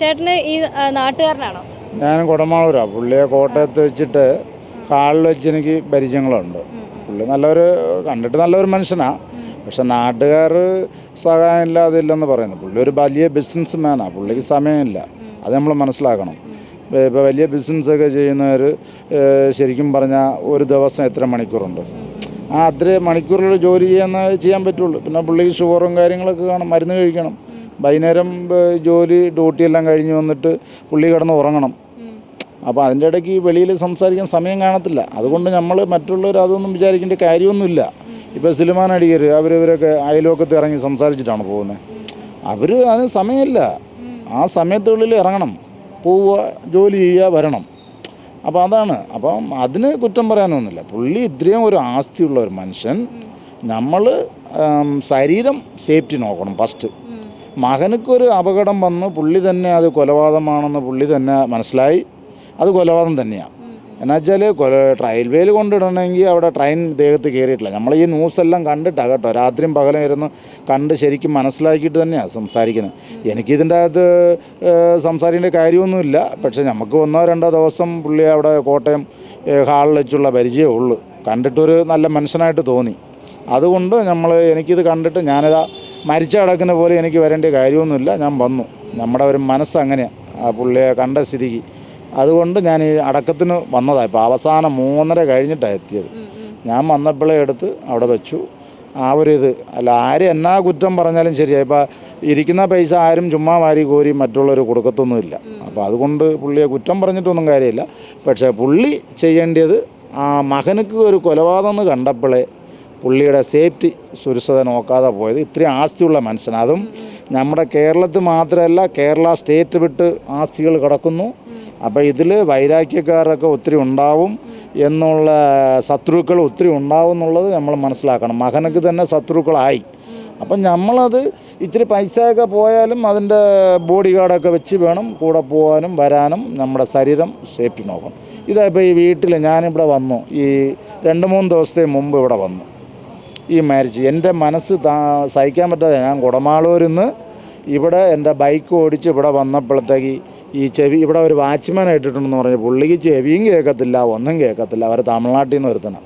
ചേട്ടന് ഈ നാട്ടുകാരനാണോ? ഞാൻ കുടമാളൂരാ. പുള്ളിയെ കോട്ടയത്ത് വെച്ചിട്ട് ഹാളിൽ വെച്ച് എനിക്ക് പരിചയങ്ങളുണ്ട്. പുള്ളി നല്ലൊരു കണ്ടിട്ട് നല്ലൊരു മനുഷ്യനാ. പക്ഷെ നാട്ടുകാർ സഹായം ഇല്ലാതില്ലെന്ന് പറയുന്നു. പുള്ളി ഒരു വലിയ ബിസിനസ് മാനാണ് പുള്ളിക്ക് സമയമില്ല. അത് നമ്മൾ മനസ്സിലാക്കണം. ഇപ്പോൾ വലിയ ബിസിനസ്സൊക്കെ ചെയ്യുന്നവർ ശരിക്കും പറഞ്ഞാൽ ഒരു ദിവസം എത്ര മണിക്കൂറുണ്ട്? ആ അത്ര മണിക്കൂറിൽ ജോലി ചെയ്യുന്ന ചെയ്യാൻ പറ്റുള്ളൂ. പിന്നെ പുള്ളിക്ക് ഷുഗറും കാര്യങ്ങളൊക്കെ കാണും. മരുന്ന് കഴിക്കണം. വൈകുന്നേരം ജോലി ഡ്യൂട്ടി എല്ലാം കഴിഞ്ഞ് വന്നിട്ട് പുള്ളി കിടന്ന് ഉറങ്ങണം. അപ്പോൾ അതിന്റെ ഇടയ്ക്ക് വെളിയിൽ സംസാരിക്കാൻ സമയം കാണത്തില്ല. അതുകൊണ്ട് നമ്മൾ മറ്റുള്ളവർ അതൊന്നും വിചാരിക്കേണ്ട കാര്യമൊന്നുമില്ല. ഇപ്പോൾ സിനിമാ നടികർ അവരിവരൊക്കെ അയൽവക്കത്ത് ഇറങ്ങി സംസാരിച്ചിട്ടാണ് പോകുന്നത് അവർ അതിന് സമയമില്ല. ആ സമയത്തുള്ളിൽ ഇറങ്ങണം. പോവുക ജോലി ചെയ്യുക വരണം. അപ്പോൾ അതാണ്. അപ്പം അതിന് കുറ്റം പറയാനൊന്നുമില്ല. പുള്ളി ഇത്രയും ഒരു ആസ്തിയുള്ള ഒരു മനുഷ്യൻ. നമ്മൾ ശരീരം സേഫ്റ്റി നോക്കണം ഫസ്റ്റ്. മകനക്കൊരു അപകടം വന്ന് പുള്ളി തന്നെ അത് കൊലപാതകമാണെന്ന് പുള്ളി തന്നെ മനസ്സിലായി. അത് കൊലപാതകം തന്നെയാണ് എന്നുവെച്ചാൽ കൊല റെയിൽവേയിൽ കൊണ്ടിടണമെങ്കിൽ അവിടെ ട്രെയിൻ ദേഹത്ത് കയറിയിട്ടില്ല നമ്മൾ ഈ ന്യൂസ് എല്ലാം കണ്ടിട്ടാണ് കേട്ടോ. രാത്രിയും പകലും ഇരുന്ന് കണ്ട് ശരിക്കും മനസ്സിലാക്കിയിട്ട് തന്നെയാണ് സംസാരിക്കുന്നത്. എനിക്കിതിന്റെ അകത്ത് സംസാരിക്കേണ്ട കാര്യമൊന്നുമില്ല. പക്ഷേ നമുക്ക് ഒന്നോ രണ്ടോ ദിവസം പുള്ളി അവിടെ കോട്ടയം ഹാളിൽ വെച്ചുള്ള പരിചയമേ ഉള്ളൂ. കണ്ടിട്ടൊരു നല്ല മനുഷ്യനായിട്ട് തോന്നി. അതുകൊണ്ട് നമ്മൾ എനിക്കിത് കണ്ടിട്ട് ഞാനിതാ മരിച്ച കിടക്കുന്ന പോലെ എനിക്ക് വരേണ്ട കാര്യമൊന്നുമില്ല. ഞാൻ വന്നു. നമ്മുടെ ഒരു മനസ്സ് അങ്ങനെയാണ് ആ പുള്ളിയെ കണ്ട സ്ഥിതിക്ക്. അതുകൊണ്ട് ഞാൻ ഈ അടക്കത്തിന് വന്നതാണ് ഇപ്പോൾ അവസാനം മൂന്നര കഴിഞ്ഞിട്ടാണ് എത്തിയത്. ഞാൻ വന്നപ്പോഴേ എടുത്ത് അവിടെ വെച്ചു. ആ ഒരു ഇത്. അല്ല ആര് എന്നാ കുറ്റം പറഞ്ഞാലും ശരിയാ. ഇപ്പോൾ ഇരിക്കുന്ന പൈസ ആരും ചുമ്മാ വാരി കോരി മറ്റുള്ളവർ കൊടുക്കത്തൊന്നുമില്ല. അപ്പോൾ അതുകൊണ്ട് പുള്ളിയെ കുറ്റം പറഞ്ഞിട്ടൊന്നും കാര്യമില്ല. പക്ഷേ പുള്ളി ചെയ്യേണ്ടത് ആ മകനക്ക് ഒരു കൊലപാതകം എന്ന് കണ്ടപ്പോഴേ പുള്ളിയുടെ സേഫ്റ്റി സുരക്ഷത നോക്കാതെ പോയത്. ഇത്രയും ആസ്തിയുള്ള മനുഷ്യൻ അതും നമ്മുടെ കേരളത്തിൽ മാത്രമല്ല കേരള സ്റ്റേറ്റ് വിട്ട് ആസ്തികൾ കിടക്കുന്നു. അപ്പോൾ ഇതിൽ വൈരാഗ്യക്കാരൊക്കെ ഒത്തിരി ഉണ്ടാവും എന്നുള്ള ശത്രുക്കൾ ഒത്തിരി ഉണ്ടാവും എന്നുള്ളത് നമ്മൾ മനസ്സിലാക്കണം. മകനക്ക് തന്നെ ശത്രുക്കളായി. അപ്പം നമ്മളത് ഇച്ചിരി പൈസയൊക്കെ പോയാലും അതിന്റെ ബോഡി ഗാർഡൊക്കെ വെച്ച് വേണം കൂടെ പോകാനും വരാനും നമ്മുടെ ശരീരം സേഫ്റ്റി നോക്കണം. ഇതായിപ്പോൾ ഈ വീട്ടിൽ ഞാനിവിടെ വന്നു. ഈ രണ്ട് മൂന്ന് ദിവസത്തെ മുമ്പ് ഇവിടെ വന്നു. ഈ മാരിച്ച് എന്റെ മനസ്സ് സഹിക്കാൻ പറ്റാതെ ഞാൻ കുടമാളൂരിൽ നിന്ന് ഇവിടെ എന്റെ ബൈക്ക് ഓടിച്ച് ഇവിടെ വന്നപ്പോഴത്തേക്ക് ഈ ചെവി ഇവിടെ ഒരു വാച്ച്മാൻ ഇട്ടിട്ടുണ്ടെന്ന് പറഞ്ഞ് പുള്ളിക്ക് ചെവിയും കേൾക്കത്തില്ല ഒന്നും കേൾക്കത്തില്ല. അവർ തമിഴ്നാട്ടിൽ നിന്ന് വരുത്തണം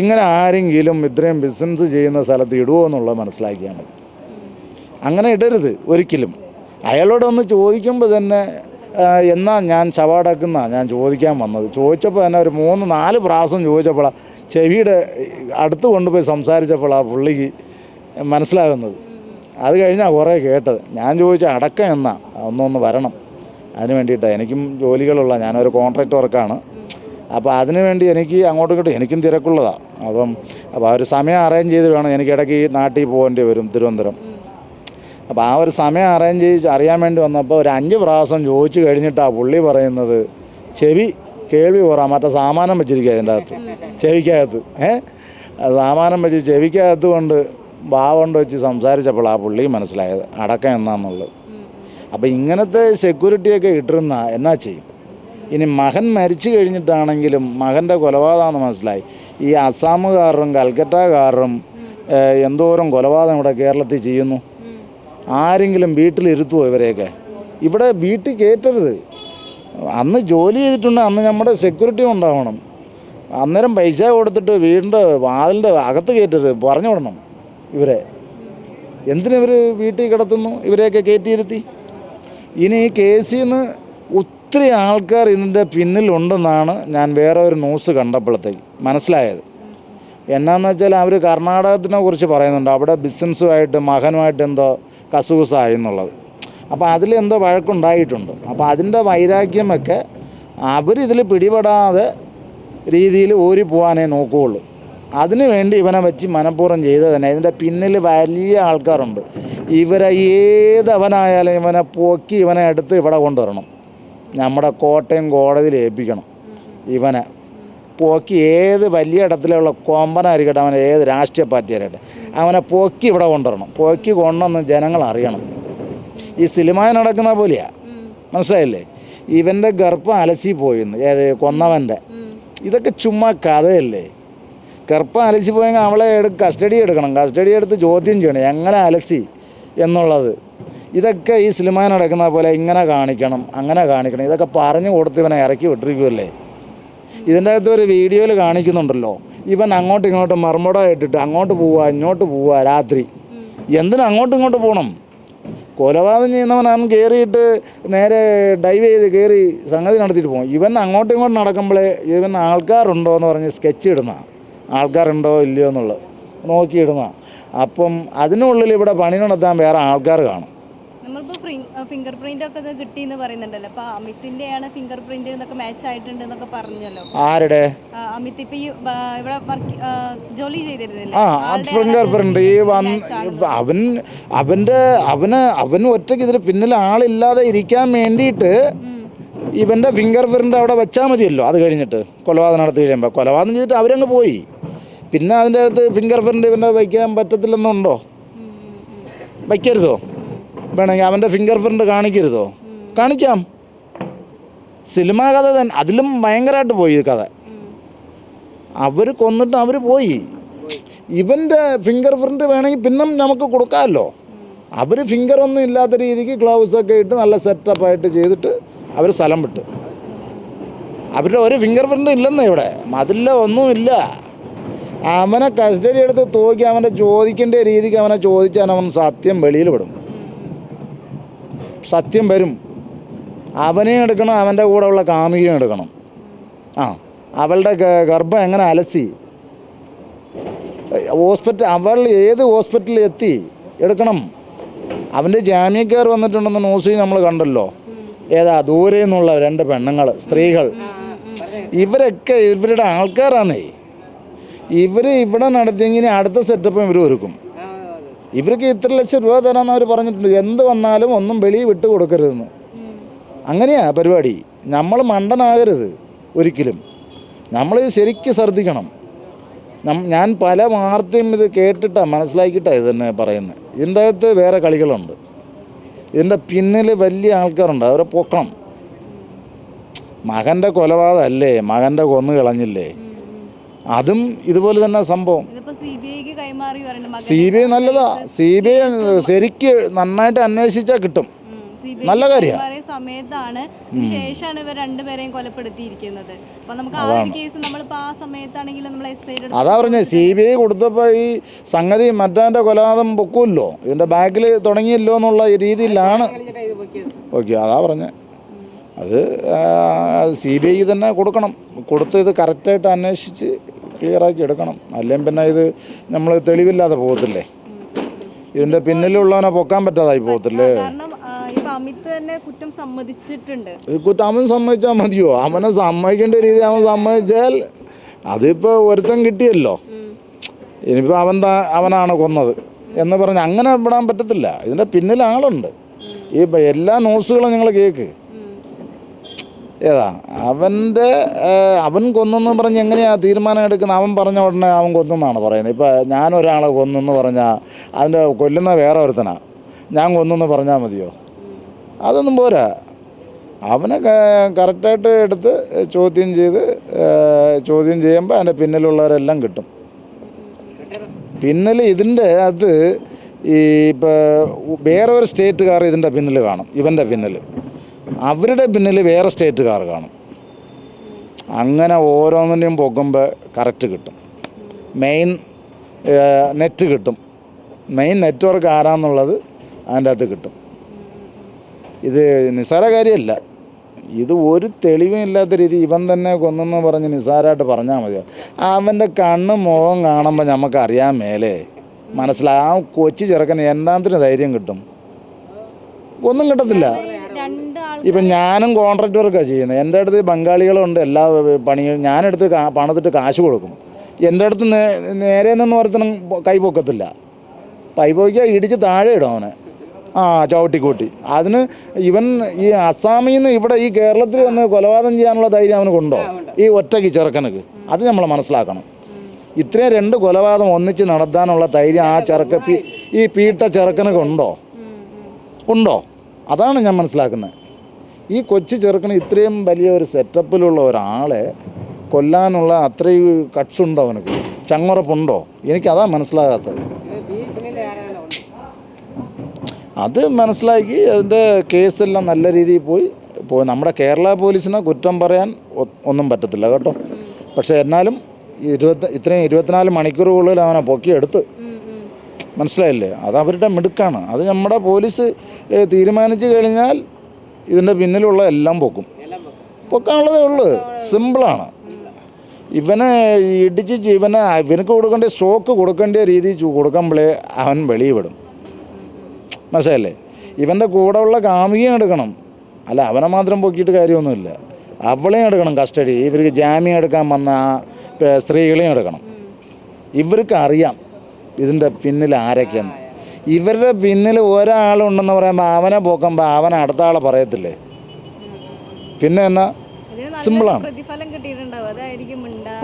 ഇങ്ങനെ ആരെങ്കിലും ഇത്രയും ബിസിനസ് ചെയ്യുന്ന സ്ഥലത്ത് ഇടുമോ എന്നുള്ളത് മനസ്സിലാക്കിയാൽ മതി. അങ്ങനെ ഇടരുത് ഒരിക്കലും. അയാളോടൊന്ന് ചോദിക്കുമ്പോൾ തന്നെ എന്നാ ഞാൻ ചവാടക്കുന്ന ഞാൻ ചോദിക്കാൻ വന്നത്. ചോദിച്ചപ്പോൾ തന്നെ ഒരു മൂന്ന് നാല് പ്രാവശ്യം ചോദിച്ചപ്പോഴാണ് ചെവിയുടെ അടുത്ത് കൊണ്ടുപോയി സംസാരിച്ചപ്പോൾ ആ പുള്ളിക്ക് മനസ്സിലാകുന്നത്. അത് കഴിഞ്ഞാൽ കുറേ കേട്ടത്. ഞാൻ ചോദിച്ച അടക്കം എന്നാ? ഒന്നൊന്ന് വരണം. അതിന് വേണ്ടിയിട്ടാണ് എനിക്കും ജോലികളുള്ള ഞാനൊരു കോൺട്രാക്ട് വർക്കാണ്. അപ്പോൾ അതിന് വേണ്ടി എനിക്ക് അങ്ങോട്ടും ഇങ്ങോട്ടും എനിക്കും തിരക്കുള്ളതാണ് അപ്പം അപ്പോൾ ആ ഒരു സമയം അറേഞ്ച് ചെയ്ത് വേണം. എനിക്ക് ഇടയ്ക്ക് നാട്ടിൽ പോകേണ്ടി വരും തിരുവനന്തപുരം. അപ്പോൾ ആ ഒരു സമയം അറേഞ്ച് ചെയ്ത് അറിയാൻ വേണ്ടി വന്നപ്പോൾ ഒരു അഞ്ച് പ്രാവശ്യം ചോദിച്ചു കഴിഞ്ഞിട്ടാണ് പുള്ളി പറയുന്നത്. ചെവി കേൾവി കുറ മറ്റേ സാമാനം വെച്ചിരിക്കുക അതിന്റെ അകത്ത്. ചെവിക്കകത്ത് ഏ? സാമാനം വെച്ച് ചെവിക്കകത്ത് കൊണ്ട് ഭാവണ്ട് വെച്ച് സംസാരിച്ചപ്പോൾ ആ പുള്ളി മനസ്സിലായത്. അടക്കം എന്നാന്നുള്ളത്. അപ്പോൾ ഇങ്ങനത്തെ സെക്യൂരിറ്റിയൊക്കെ ഇട്ടിരുന്ന എന്നാ ചെയ്യും? ഇനി മകൻ മരിച്ചു കഴിഞ്ഞിട്ടാണെങ്കിലും മകന്റെ കൊലപാതകമെന്ന് മനസ്സിലായി. ഈ അസാമുകാരും കൽക്കറ്റക്കാരും ഏഹ്, എന്തോരം കൊലപാതകം ഇവിടെ കേരളത്തിൽ ചെയ്യുന്നു? ആരെങ്കിലും വീട്ടിലിരുത്തുമോ ഇവരെയൊക്കെ? ഇവിടെ വീട്ടിൽ കയറ്റരുത്. അന്ന് ജോലി ചെയ്തിട്ടുണ്ട് അന്ന് നമ്മുടെ സെക്യൂരിറ്റി ഉണ്ടാവണം. അന്നേരം പൈസ കൊടുത്തിട്ട് വീടിന്റെ വാതിലിന്റെ അകത്ത് കയറ്റരുത് പറഞ്ഞു വിടണം ഇവരെ. എന്തിനിവർ വീട്ടിൽ കിടത്തുന്നു? ഇവരെയൊക്കെ കയറ്റിയിരുത്തി. ഇനി കേസിൽ നിന്ന് ഒത്തിരി ആൾക്കാർ ഇതിന്റെ പിന്നിലുണ്ടെന്നാണ് ഞാൻ വേറെ ഒരു ന്യൂസ് കണ്ടപ്പോഴത്തേക്ക് മനസ്സിലായത്. എന്നാന്ന് വെച്ചാൽ അവർ കർണാടകത്തിനെ കുറിച്ച് പറയുന്നുണ്ട്. അവിടെ ബിസിനസ്സുമായിട്ട് മകനുമായിട്ട് എന്തോ കസുകുസായി എന്നുള്ളത്. അപ്പോൾ അതിലെന്തോ വഴക്കുണ്ടായിട്ടുണ്ട്. അപ്പോൾ അതിന്റെ വൈരാഗ്യമൊക്കെ അവരിതിൽ പിടിപെടാതെ രീതിയിൽ ഓരി പോകാനേ നോക്കുകയുള്ളൂ. അതിന് വേണ്ടി ഇവനെ വെച്ച് മനഃപൂർവം ചെയ്ത് തന്നെ. ഇതിന്റെ പിന്നിൽ വലിയ ആൾക്കാരുണ്ട്. ഇവരെ ഏതവനായാലും ഇവനെ പോക്കി ഇവനെ എടുത്ത് ഇവിടെ കൊണ്ടുവരണം. നമ്മുടെ കോട്ടയം കോടതിയിൽ ഏൽപ്പിക്കണം ഇവനെ. പോക്കി ഏത് വലിയ ഇടത്തിലുള്ള കൊമ്പനായിരിക്കട്ടെ അവനെ ഏത് രാഷ്ട്രീയ പാർട്ടിയായിരിക്കട്ടെ അവനെ പോക്കി ഇവിടെ കൊണ്ടുവരണം. പോക്കി കൊണ്ടുവന്ന് ജനങ്ങൾ അറിയണം. ഈ സിനിമ നടക്കുന്ന പോലെയാ. മനസ്സിലായില്ലേ? ഇവന്റെ ഗർഭം അലസി പോയിരുന്നു ഏത്? കൊന്നവന്റെ ഇതൊക്കെ ചുമ്മാ കഥയല്ലേ? ഗർഭം അലസി പോയെങ്കിൽ അവളെ എടു കസ്റ്റഡി എടുക്കണം. കസ്റ്റഡി എടുത്ത് ചോദ്യം ചെയ്യണം. എങ്ങനെ അലസി എന്നുള്ളത്. ഇതൊക്കെ ഈ സിനിമ നടക്കുന്ന പോലെ ഇങ്ങനെ കാണിക്കണം അങ്ങനെ കാണിക്കണം. ഇതൊക്കെ പറഞ്ഞു കൊടുത്ത് ഇവനെ ഇറക്കി വിട്ടിരിക്കുമല്ലേ ഇതിന്റെ അകത്ത് ഒരു വീഡിയോയിൽ കാണിക്കുന്നുണ്ടല്ലോ. ഇവൻ അങ്ങോട്ടും ഇങ്ങോട്ടും മർമ്മട ഇട്ടിട്ട് അങ്ങോട്ട് പോവുക ഇങ്ങോട്ട് പോവുക രാത്രി. എന്തിനാ അങ്ങോട്ടും ഇങ്ങോട്ട് പോകണം? കൊലപാതകം ചെയ്യുന്നവൻ അവൻ കയറിയിട്ട് നേരെ ഡൈവ് ചെയ്ത് കയറി സംഗതി നടത്തിയിട്ട് പോകും ഇവൻ അങ്ങോട്ടും ഇങ്ങോട്ടും നടക്കുമ്പോഴേ ഇവൻ ആൾക്കാരുണ്ടോ എന്ന് പറഞ്ഞ് സ്കെച്ച് ഇടുന്ന ആൾക്കാരുണ്ടോ ഇല്ലയോ എന്നുള്ളത്. നോക്കിയിടുന്ന അപ്പം അതിനുള്ളിൽ ഇവിടെ പണി നടത്താൻ വേറെ ആൾക്കാർ കാണും. നമ്മളിപ്പോ ഫിംഗർ പ്രിന്റ് ഒക്കെ കിട്ടി എന്ന് പറയുന്നുണ്ടല്ലോ. അപ്പൊ അമിതിന്റെയാണ് ഫിംഗർ പ്രിന്റ് എന്നൊക്കെ മാച്ച് ആയിട്ടുണ്ട് എന്നൊക്കെ പറഞ്ഞല്ലോ ആരുടെ? അമിത് ഇപ്പൊ ഇവിടെ ജോലി ചെയ്തിരുന്നില്ലേ? ഫിംഗർ പ്രിന്റ് ഈ. അവൻ അവന്റെ അവന് അവന് ഒറ്റയ്ക്ക് ഇതിന് പിന്നിൽ ആളില്ലാതെ ഇരിക്കാൻ വേണ്ടിയിട്ട് ഇവന്റെ ഫിംഗർ പ്രിന്റ് അവിടെ വെച്ചാൽ മതിയല്ലോ അത് കഴിഞ്ഞിട്ട്. കൊലപാതകം നടത്തി കഴിയുമ്പോൾ കൊലപാതകം ചെയ്തിട്ട് അവരങ്ങ് പോയി. പിന്നെ അതിന്റെ അടുത്ത് ഫിംഗർ പ്രിന്റ് ഇവന്റെ വയ്ക്കാൻ പറ്റത്തില്ലെന്നുണ്ടോ. വയ്ക്കരുതോ? വേണമെങ്കിൽ അവന്റെ ഫിംഗർ പ്രിന്റ് കാണിക്കരുതോ? കാണിക്കാം. സിനിമാ കഥ തന്നെ. അതിലും ഭയങ്കരമായിട്ട് പോയി കഥ. അവർ കൊന്നിട്ട് അവർ പോയി. ഇവന്റെ ഫിംഗർ പ്രിന്റ് വേണമെങ്കിൽ പിന്നെ നമുക്ക് കൊടുക്കാമല്ലോ. അവർ ഫിംഗർ ഒന്നും ഇല്ലാത്ത രീതിക്ക് ഗ്ലൗസ് ഒക്കെ ഇട്ട് നല്ല സെറ്റപ്പായിട്ട് ചെയ്തിട്ട് അവർ സ്ഥലം വിട്ട്. അവരുടെ ഒരു ഫിംഗർ പ്രിന്റ് ഇല്ലെന്നേ ഇവിടെ. അതില്ല ഒന്നുമില്ല. അവനെ കസ്റ്റഡി എടുത്ത് തൂക്കി അവനെ ചോദിക്കേണ്ട രീതിക്ക് അവനെ ചോദിച്ചാൽ അവൻ സത്യം വെളിയിൽ വിടും. സത്യം വരും. അവനെ എടുക്കണം അവന്റെ കൂടെ ഉള്ള കാമികയും എടുക്കണം. ആ അവളുടെ ഗർഭം എങ്ങനെ അലസി? ഹോസ്പിറ്റൽ അവൾ ഏത് ഹോസ്പിറ്റലിൽ എത്തി? എടുക്കണം. അവന്റെ ജാമ്യക്കാർ വന്നിട്ടുണ്ടെന്ന് ന്യൂസ് നമ്മൾ കണ്ടല്ലോ. ഏതാ ദൂരെ നിന്നുള്ള രണ്ട് പെണ്ണുങ്ങൾ സ്ത്രീകൾ. ഇവരൊക്കെ ഇവരുടെ ആൾക്കാരാന്നേ. ഇവർ ഇവിടെ നടത്തിയെങ്കിൽ അടുത്ത സെറ്റപ്പും ഇവർ ഒരുക്കും. ഇവർക്ക് ഇത്ര ലക്ഷം രൂപ തരാമെന്ന് അവർ പറഞ്ഞിട്ടുണ്ട്. എന്ത് വന്നാലും ഒന്നും വെളി വിട്ട് കൊടുക്കരുതെന്ന്. അങ്ങനെയാ പരിപാടി. നമ്മൾ മണ്ടനാകരുത് ഒരിക്കലും. നമ്മൾ ശരിക്കും ശ്രദ്ധിക്കണം. ഞാൻ പല വാർത്തയും ഇത് കേട്ടിട്ടാണ് മനസ്സിലാക്കിയിട്ടാണ് ഇത് തന്നെ പറയുന്നത് ഇതിന്റെ അകത്ത് വേറെ കളികളുണ്ട്. ഇതിന്റെ പിന്നിൽ വലിയ ആൾക്കാരുണ്ട്. അവരെ പൊക്കണം. മകന്റെ കൊലപാതകമല്ലേ മകന്റെ കൊന്നു കളഞ്ഞില്ലേ. അതും ഇതുപോലെ തന്നെ സംഭവം. സി ബി ഐ നല്ലതാ. സി ബി ഐ ശരിക്ക് നന്നായിട്ട് അന്വേഷിച്ചാൽ കിട്ടും. നല്ല കാര്യമാണ് സമയത്താണ് ശേഷമാണ് ഇവർ രണ്ടുപേരെയും കൊലപ്പെടുത്തിയിരിക്കുന്നത്. അപ്പൊ നമുക്ക് ആ ഒരു കേസ് നമ്മളിപ്പോ ആ സമയത്താണെങ്കിലും നമ്മൾ എസ് അതാ പറഞ്ഞേ സി ബി ഐ കൊടുത്തപ്പോ ഈ സംഗതി മറ്റാന്റെ കൊലപാതകം പൊക്കുമല്ലോ ഇതിന്റെ ബാക്കിൽ തുടങ്ങിയല്ലോ എന്നുള്ള രീതിയിലാണ്. ഓക്കെ അതാ പറഞ്ഞേ. അത് സി ബി ഐ തന്നെ കൊടുക്കണം. കൊടുത്ത് ഇത് കറക്റ്റായിട്ട് അന്വേഷിച്ച് ക്ലിയറാക്കി എടുക്കണം. അല്ലെങ്കിൽ പിന്നെ ഇത് നമ്മൾ തെളിവില്ലാതെ പോകത്തില്ലേ? ഇതിന്റെ പിന്നിലുള്ളവനെ പൊക്കാൻ പറ്റാതായി പോകത്തില്ലേ? കുറ്റം സമ്മതിച്ചിട്ടുണ്ട്. അവൻ സമ്മതിച്ചാൽ മതിയോ? അവനെ സമ്മതിക്കേണ്ട രീതി അവൻ സമ്മതിച്ചാൽ അതിപ്പോ ഒരുത്തൻ കിട്ടിയല്ലോ. ഇനിയിപ്പോ ഇനിയിപ്പോൾ അവൻ അവനാണ് കൊന്നത്. എന്ന് പറഞ്ഞ് അങ്ങനെ വിടാൻ പറ്റത്തില്ല. ഇതിന്റെ പിന്നിൽ ആളുണ്ട്. ഈ എല്ലാ ന്യൂസുകളും നിങ്ങൾ കേൾക്ക് ഉം. ഏതാ? അവന്റെ അവൻ കൊന്നെന്ന് പറഞ്ഞ് എങ്ങനെയാണ് തീരുമാനം എടുക്കുന്നത്? അവൻ പറഞ്ഞ ഉടനെ അവൻ കൊന്നെന്നാണ് പറയുന്നത്. ഇപ്പം ഞാനൊരാളെ കൊന്നെന്ന് പറഞ്ഞാൽ അതിന്റെ കൊല്ലുന്ന വേറെ ഒരുത്തനാ. ഞാൻ കൊന്നെന്ന് പറഞ്ഞാൽ മതിയോ? അതൊന്നും പോരാ. അവനെ കറക്റ്റായിട്ട് എടുത്ത് ചോദ്യം ചെയ്ത് ചോദ്യം ചെയ്യുമ്പോൾ അതിന്റെ പിന്നിലുള്ളവരെല്ലാം കിട്ടും. പിന്നിൽ ഇതിന്റെ അത് ഈ ഇപ്പോൾ വേറെ ഒരു സ്റ്റേറ്റുകാർ ഇതിന്റെ പിന്നിൽ കാണും. ഇവന്റെ പിന്നിൽ അവരുടെ പിന്നിൽ വേറെ സ്റ്റേറ്റുകാർ കാണും. അങ്ങനെ ഓരോന്നിന്റെയും പോകുമ്പോൾ കറക്റ്റ് കിട്ടും. മെയിൻ നെറ്റ് കിട്ടും. മെയിൻ നെറ്റ്വർക്ക് ആരാന്നുള്ളത് അതിന്റെ അകത്ത് കിട്ടും. ഇത് നിസ്സാര കാര്യമല്ല ഇത് ഒരു തെളിവും ഇല്ലാത്ത രീതി ഇവൻ തന്നെ കൊന്നെന്ന് പറഞ്ഞ് നിസ്സാരമായിട്ട് പറഞ്ഞാൽ മതി അവന്റെ കണ്ണ് മുഖം കാണുമ്പോൾ നമുക്ക് അറിയാൻ മേലേ മനസ്സിലാ കൊച്ചു ചെറുക്കന് എന്താത്തിന് ധൈര്യം കിട്ടും? ഒന്നും കിട്ടത്തില്ല. രണ്ട് ഇപ്പം ഞാനും കോൺട്രാക്ട് വർക്കാണ് ചെയ്യുന്നത് എന്റെ അടുത്ത് ബംഗാളികളുണ്ട് എല്ലാ പണിയും ഞാനെടുത്ത് കാ പണിതിട്ട് കാശ് കൊടുക്കും. എന്റെ അടുത്ത് നേരെ നിന്ന് ഓർത്തണം കൈ പൊക്കത്തില്ല. കൈ ഇടിച്ച് താഴെ ഇടും അവനെ. ആ ചവിട്ടിക്കൂട്ടി. അതിന് ഇവൻ ഈ അസാമിൽ നിന്ന് ഇവിടെ ഈ കേരളത്തിൽ വന്ന് കൊലപാതകം ചെയ്യാനുള്ള ധൈര്യം അവന് കൊണ്ടോ? ഈ ഒറ്റയ്ക്ക് ചെറുക്കനക്ക് അത് നമ്മൾ മനസ്സിലാക്കണം. ഇത്രയും രണ്ട് കൊലപാതകം ഒന്നിച്ച് നടത്താനുള്ള ധൈര്യം ആ ചെറുക്ക ഈ പീട്ട ചെറുക്കനക്ക് ഉണ്ടോ? ഉണ്ടോ? അതാണ് ഞാൻ മനസ്സിലാക്കുന്നത് ഈ കൊച്ചു ചെറുക്കന് ഇത്രയും വലിയ ഒരു സെറ്റപ്പിലുള്ള ഒരാളെ കൊല്ലാനുള്ള അത്രയും കട്സുണ്ടോ അവനക്ക്? ചങ്ങുറപ്പുണ്ടോ? എനിക്കതാ മനസ്സിലാകാത്തത്. അത് മനസ്സിലാക്കി അതിന്റെ കേസെല്ലാം നല്ല രീതിയിൽ പോയി. പോയി നമ്മുടെ കേരള പോലീസിനെ കുറ്റം പറയാൻ ഒന്നും പറ്റത്തില്ല കേട്ടോ. പക്ഷേ എന്നാലും ഇരുപത്തി ഇത്രയും ഇരുപത്തിനാല് മണിക്കൂറുകളിൽ അവനെ പൊക്കിയെടുത്ത്. മനസ്സിലായില്ലേ? അത് അവരുടെ മിടുക്കാണ്. അത് നമ്മുടെ പോലീസ് തീരുമാനിച്ചു കഴിഞ്ഞാൽ ഇതിന്റെ പിന്നിലുള്ള എല്ലാം പൊക്കും. പൊക്കാനുള്ളതേ ഉള്ളൂ. സിമ്പിളാണ്. ഇവനെ ഇടിച്ച് ജീവനെ ഇവനെ ഇവനക്ക് കൊടുക്കേണ്ട സ്റ്റോക്ക് കൊടുക്കേണ്ട രീതി കൊടുക്കുമ്പോഴേ അവൻ വെളിയിൽ വിടും മനസ്സിലല്ലേ ഇവന്റെ കൂടെ ഉള്ള കാമുകിയും എടുക്കണം. അല്ല അവനെ മാത്രം പൊക്കിയിട്ട് കാര്യമൊന്നുമില്ല. അവളെയും എടുക്കണം കസ്റ്റഡി. ഇവർക്ക് ജാമ്യം എടുക്കാൻ വന്ന ആ സ്ത്രീകളെയും എടുക്കണം. ഇവർക്ക് അറിയാം ഇതിന്റെ പിന്നിൽ ആരൊക്കെയെന്ന്. ഇവരുടെ പിന്നിൽ ഒരാളുണ്ടെന്ന് പറയുമ്പോൾ അവനെ പോക്കുമ്പോൾ അവൻ അടുത്ത ആളെ പറയത്തില്ലേ? പിന്നെ എന്നാ? സിമ്പിളാണ്.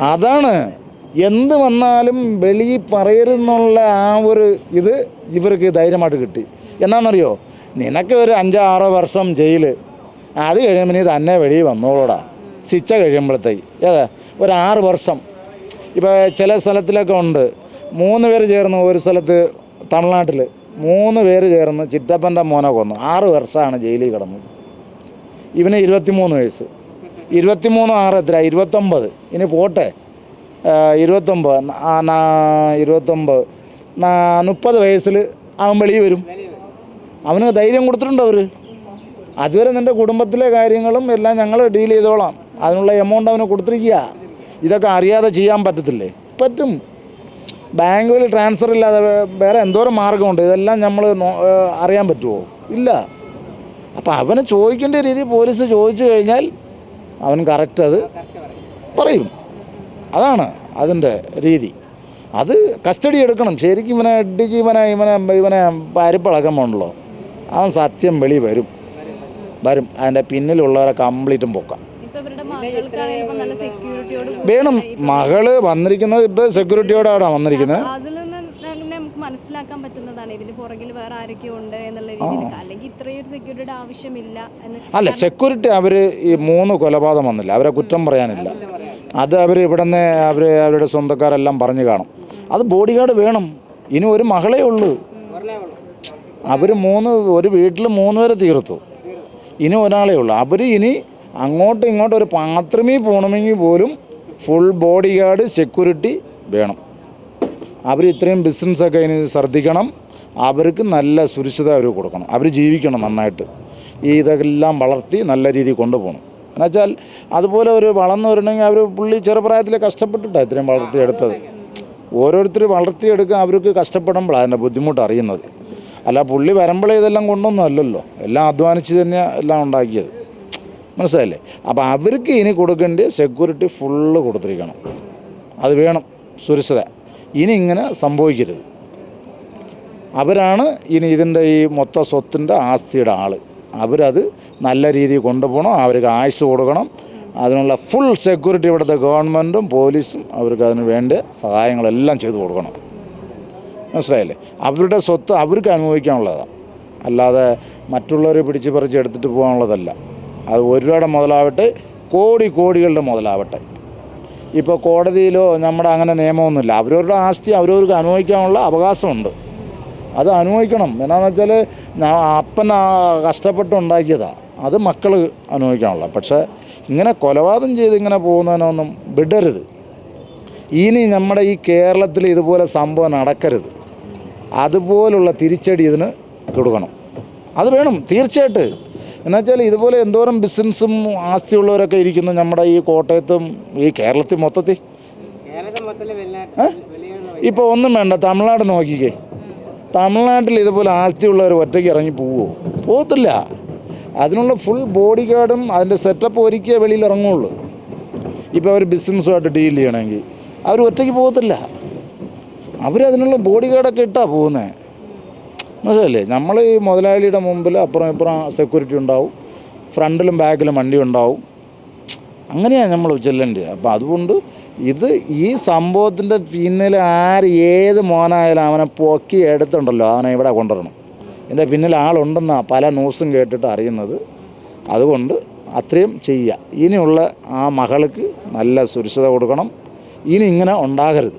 അതാണ്. എന്ത് വന്നാലും വെളിയിൽ പറയരുതെന്നുള്ള ആ ഒരു ഇത് ഇവർക്ക് ധൈര്യമായിട്ട് കിട്ടി. എന്നാണെന്നറിയോ നിനക്ക് ഒരു അഞ്ചോ ആറോ വർഷം ജയിൽ അത് കഴിയുമ്പോൾ നീ തന്നെ വെളിയിൽ വന്നോളൂടാ. ശിക്ഷ കഴിയുമ്പോഴത്തേക്ക്. ഏതാ? ഒരു ആറ് വർഷം. ഇപ്പോൾ ചില സ്ഥലത്തിലൊക്കെ ഉണ്ട്. മൂന്ന് പേര് ചേർന്ന് ഒരു സ്ഥലത്ത് തമിഴ്നാട്ടിൽ മൂന്ന് പേര് ചേർന്ന് ചിറ്റപ്പന്റെ മോനെ കൊന്നു. ആറ് വർഷമാണ് ജയിലിൽ കിടന്നത്. ഇവന് ഇരുപത്തിമൂന്ന് വയസ്സ്. ഇരുപത്തിമൂന്ന് ആറ് എത്ര? ഇരുപത്തൊമ്പത്. ഇനി പോട്ടെ. ഇരുപത്തൊമ്പത്. ഇരുപത്തൊമ്പത്. മുപ്പത് വയസ്സിൽ അവൻ വെളിയിൽ വരും. അവന് ധൈര്യം കൊടുത്തിട്ടുണ്ട് അവർ അതുവരെ നിന്റെ കുടുംബത്തിലെ കാര്യങ്ങളും എല്ലാം ഞങ്ങൾ ഡീൽ ചെയ്തോളാം. അതിനുള്ള എമൗണ്ട് അവന് കൊടുത്തിരിക്കുക. ഇതൊക്കെ അറിയാതെ ചെയ്യാൻ പറ്റത്തില്ലേ? പറ്റും. ബാങ്കുകളിൽ ട്രാൻസ്ഫർ ഇല്ലാതെ വേറെ എന്തോരം മാർഗമുണ്ട്? ഇതെല്ലാം നമ്മൾ അറിയാൻ പറ്റുമോ ഇല്ല. അപ്പോൾ അവന് ചോദിക്കേണ്ട രീതി പോലീസ് ചോദിച്ചു കഴിഞ്ഞാൽ അവൻ കറക്റ്റ് അത് പറയും. അതാണ് അതിന്റെ രീതി. അത് കസ്റ്റഡി എടുക്കണം. ശരിക്കും ഇവനെ ഇടിക്ക് ഇവനെ ഇവനെ ഇവനെ പരിപ്പിളക്കുമ്പോണ്ടല്ലോ അവൻ സത്യം വെളി വരും. വരും. അതിന്റെ പിന്നിലുള്ളവരെ കംപ്ലീറ്റും പൊക്കാം. ഇപ്പൊ നല്ല സെക്യൂരിറ്റിയോട് വേണം. മകൾ വന്നിരിക്കുന്നത് ഇപ്പൊ സെക്യൂരിറ്റിയോടാണ് വന്നിരിക്കുന്നത്. അതിൽ നിന്ന് തന്നെ നമുക്ക് മനസ്സിലാക്കാൻ പറ്റുന്നതാണ്. ഇതിന് പുറകിൽ വേറെ ഉണ്ട് എന്നുള്ള രീതിയിൽ അല്ലെങ്കിൽ ഇത്രയും സെക്യൂരിറ്റിയുടെ ആവശ്യമില്ല എന്ന് അല്ല സെക്യൂരിറ്റി അവർ ഈ മൂന്ന് കൊലപാതകം വന്നില്ല. അവരെ കുറ്റം പറയാനില്ല. അത് അവർ ഇവിടെ നിന്ന് അവർ അവരുടെ സ്വന്തക്കാരെല്ലാം പറഞ്ഞു കാണും. അത് ബോഡി ഗാർഡ് വേണം. ഇനി ഒരു മകളേ ഉള്ളൂ. അവർ മൂന്ന് ഒരു വീട്ടിൽ മൂന്ന് പേരെ തീർത്തു. ഇനി ഒരാളേ ഉള്ളൂ. അവർ ഇനി അങ്ങോട്ടും ഇങ്ങോട്ടും ഒരു ബാത്റൂമിൽ പോകണമെങ്കിൽ പോലും ഫുൾ ബോഡി ഗാർഡ് സെക്യൂരിറ്റി വേണം. അവർ ഇത്രയും ബിസിനസ്സൊക്കെ അതിന് ശ്രദ്ധിക്കണം. അവർക്ക് നല്ല സുരക്ഷിത അവർ കൊടുക്കണം. അവർ ജീവിക്കണം നന്നായിട്ട്. ഈ ഇതെല്ലാം വളർത്തി നല്ല രീതിയിൽ കൊണ്ടുപോകണം. എന്നുവെച്ചാൽ അതുപോലെ ഒരു വളർന്നു വരണമെങ്കിൽ അവർ പുള്ളി ചെറുപ്രായത്തിൽ കഷ്ടപ്പെട്ടിട്ടാണ് ഇത്രയും വളർത്തിയെടുത്തത് ഓരോരുത്തർ വളർത്തിയെടുക്കാൻ അവർക്ക് കഷ്ടപ്പെടുമ്പോഴാണ് അതിന്റെ ബുദ്ധിമുട്ട് അറിയുന്നത് അല്ല പുള്ളി വരുമ്പോഴേ ഇതെല്ലാം കൊണ്ടൊന്നും അല്ലല്ലോ എല്ലാം അധ്വാനിച്ച് തന്നെയാണ് എല്ലാം ഉണ്ടാക്കിയത്. മനസ്സിലായില്ലേ? അപ്പോൾ അവർക്ക് ഇനി കൊടുക്കേണ്ട സെക്യൂരിറ്റി ഫുള്ള് കൊടുത്തിരിക്കണം. അത് വേണം സുരക്ഷിത ഇനി ഇങ്ങനെ സംഭവിക്കരുത്. അവരാണ് ഇനി ഇതിന്റെ ഈ മൊത്ത സ്വത്തിന്റെ ആസ്തിയുടെ ആൾ അവരത് നല്ല രീതിയിൽ കൊണ്ടുപോകണം അവർക്ക് ആയുസ് കൊടുക്കണം. അതിനുള്ള ഫുൾ സെക്യൂരിറ്റി ഇവിടുത്തെ ഗവൺമെന്റും പോലീസും അവർക്ക് അതിന് വേണ്ട സഹായങ്ങളെല്ലാം ചെയ്തു കൊടുക്കണം. മനസ്സിലായില്ലേ? അവരുടെ സ്വത്ത് അവർക്ക് അനുഭവിക്കാനുള്ളതാണ് അല്ലാതെ മറ്റുള്ളവരെ പിടിച്ച് പറിച്ച് എടുത്തിട്ട് പോകാനുള്ളതല്ല. അത് ഒരു രൂപയുടെ മുതലാവട്ടെ കോടി കോടികളുടെ മുതലാവട്ടെ. ഇപ്പോൾ കോടതിയിലോ നമ്മുടെ അങ്ങനെ നിയമമൊന്നുമില്ല. അവരവരുടെ ആസ്തി അവരവർക്ക് അനുഭവിക്കാനുള്ള അവകാശമുണ്ട്. അത് അനുഭവിക്കണം. എന്നാന്ന് വെച്ചാൽ അപ്പൻ കഷ്ടപ്പെട്ടുണ്ടാക്കിയതാണ് കഷ്ടപ്പെട്ട് അത് മക്കൾ അനുഭവിക്കാനുള്ള. പക്ഷേ ഇങ്ങനെ കൊലപാതകം ചെയ്ത് ഇങ്ങനെ പോകുന്നതിനൊന്നും വിടരുത്. ഇനി നമ്മുടെ ഈ കേരളത്തിൽ ഇതുപോലെ സംഭവം നടക്കരുത്. അതുപോലുള്ള തിരിച്ചടി ഇതിന് കൊടുക്കണം. അത് വേണം. തീർച്ചയായിട്ട്. എന്നുവെച്ചാൽ ഇതുപോലെ എന്തോരം ബിസിനസ്സും ആസ്തിയുള്ളവരൊക്കെ ഇരിക്കുന്നു നമ്മുടെ ഈ കോട്ടയത്തും ഈ കേരളത്തിൽ മൊത്തത്തിൽ. ഇപ്പോൾ ഒന്നും വേണ്ട തമിഴ്നാട് നോക്കിക്കേ. തമിഴ്നാട്ടിൽ ഇതുപോലെ ആസ്തിയുള്ളവർ ഒറ്റയ്ക്ക് ഇറങ്ങി പോവുമോ പോകത്തില്ല അതിനുള്ള ഫുൾ ബോഡി ഗാർഡും അതിന്റെ സെറ്റപ്പ് ഒരുക്കിയേ വെളിയിൽ ഇറങ്ങുള്ളൂ. ഇപ്പോൾ അവർ ബിസിനസ്സുമായിട്ട് ഡീൽ ചെയ്യണമെങ്കിൽ. അവർ ഒറ്റയ്ക്ക് പോകത്തില്ല അവരതിനുള്ള ബോഡി ഗാർഡൊക്കെ ഇട്ടാ പോകുന്നത് മനസ്സിലല്ലേ നമ്മൾ ഈ മുതലാളിയുടെ മുമ്പിൽ അപ്പുറം ഇപ്പുറം സെക്യൂരിറ്റി ഉണ്ടാവും. ഫ്രണ്ടിലും ബാക്കിലും വണ്ടി ഉണ്ടാവും. അങ്ങനെയാണ് നമ്മൾ ചെല്ലേണ്ടത്. അപ്പോൾ അതുകൊണ്ട് ഇത് ഈ സംഭവത്തിന്റെ പിന്നിൽ ആര് ഏത് മോനായാലും അവനെ പൊക്കി എടുത്തുണ്ടല്ലോ അവനെ ഇവിടെ കൊണ്ടുവരണം. ഇതിന്റെ പിന്നിൽ ആളുണ്ടെന്നാണ് പല ന്യൂസും കേട്ടിട്ട് അറിയുന്നത്. അതുകൊണ്ട് അത്രയും ചെയ്യുക ഇനിയുള്ള ആ മകൾക്ക് നല്ല സുരക്ഷിത കൊടുക്കണം. ഇനി ഇങ്ങനെ ഉണ്ടാകരുത്.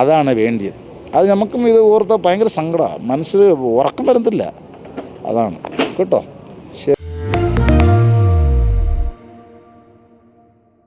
അതാണ് വേണ്ടിയത്. അത് നമുക്കും ഇത് ഓർത്ത ഭയങ്കര സങ്കടമാണ് മനസ്സിൽ ഉറക്കം വരുന്നില്ല. അതാണ്. കേട്ടോ?